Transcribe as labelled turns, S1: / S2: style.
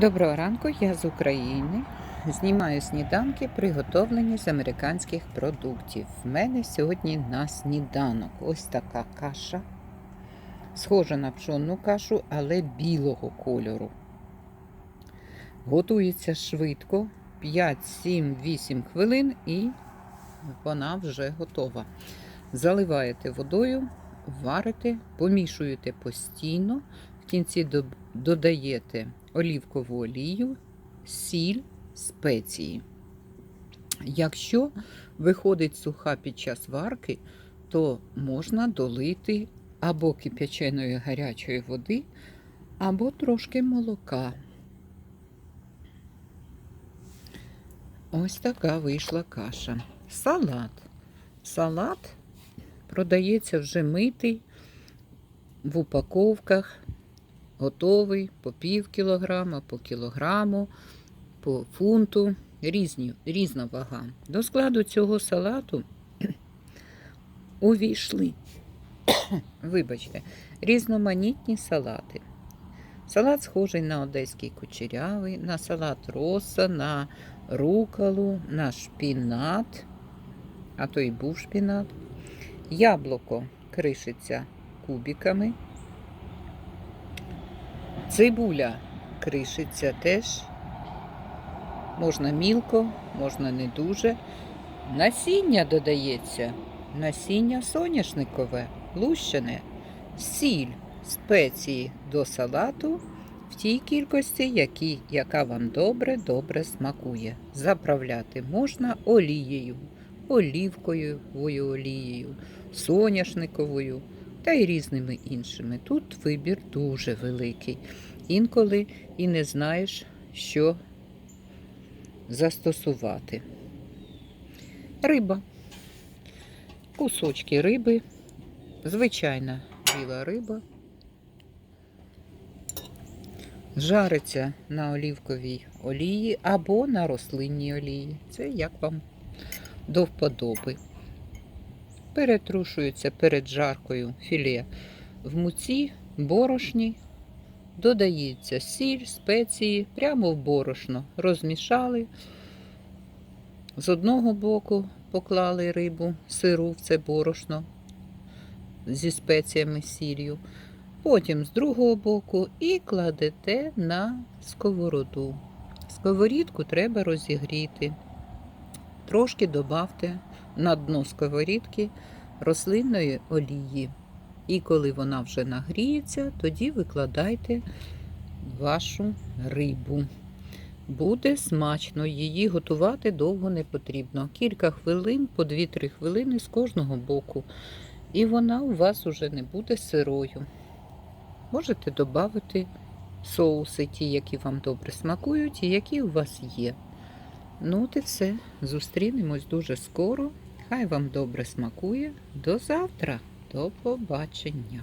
S1: Доброго ранку, я з України. Знімаю сніданки, приготовлені з американських продуктів. В мене сьогодні на сніданок ось така каша. Схожа на пшонну кашу, але білого кольору. Готується швидко, 5, 7, 8 хвилин і вона вже готова. Заливаєте водою, варите, помішуєте постійно. В кінці додаєте олівкову олію, сіль, спеції. Якщо виходить суха під час варки, то можна долити або кип'яченої гарячої води, або трошки молока. Ось така вийшла каша. Салат. Салат продається вже митий в упаковках готовий по пів кілограма, по кілограму, по фунту, різні, різна вага. До складу цього салату увійшли, вибачте, різноманітні салати. Салат схожий на одеський кучерявий, на салат роса, на рукалу, на шпінат, а то й був шпінат. Яблуко кришиться кубиками. Цибуля кришиться теж. Можна мілко, можна не дуже. Насіння додається. Насіння соняшникове, лущене, сіль, спеції до салату в тій кількості, які, яка вам добре, добре смакує. Заправляти можна олією, олівкою олією, соняшниковою та й різними іншими. Тут вибір дуже великий. Інколи і не знаєш, що застосувати. Риба. Кусочки риби, звичайна біла риба. Жариться на олівковій олії або на рослинній олії. Це як вам до вподоби перетрушується перед жаркою філе в муці, борошні, додається сіль, спеції прямо в борошно. Розмішали. З одного боку поклали рибу, сиру в це борошно зі спеціями сіллю. Потім з другого боку і кладете на сковороду. Сковорідку треба розігріти. Трошки додавте на дно сковорідки рослинної олії. І коли вона вже нагріється, тоді викладайте вашу рибу. Буде смачно, її готувати довго не потрібно. Кілька хвилин, по 2-3 хвилини з кожного боку. І вона у вас уже не буде сирою. Можете додати соуси, ті, які вам добре смакують, і які у вас є. Ну, от і все. Зустрінемось дуже скоро. Хай вам добре смакує. До завтра. До побачення.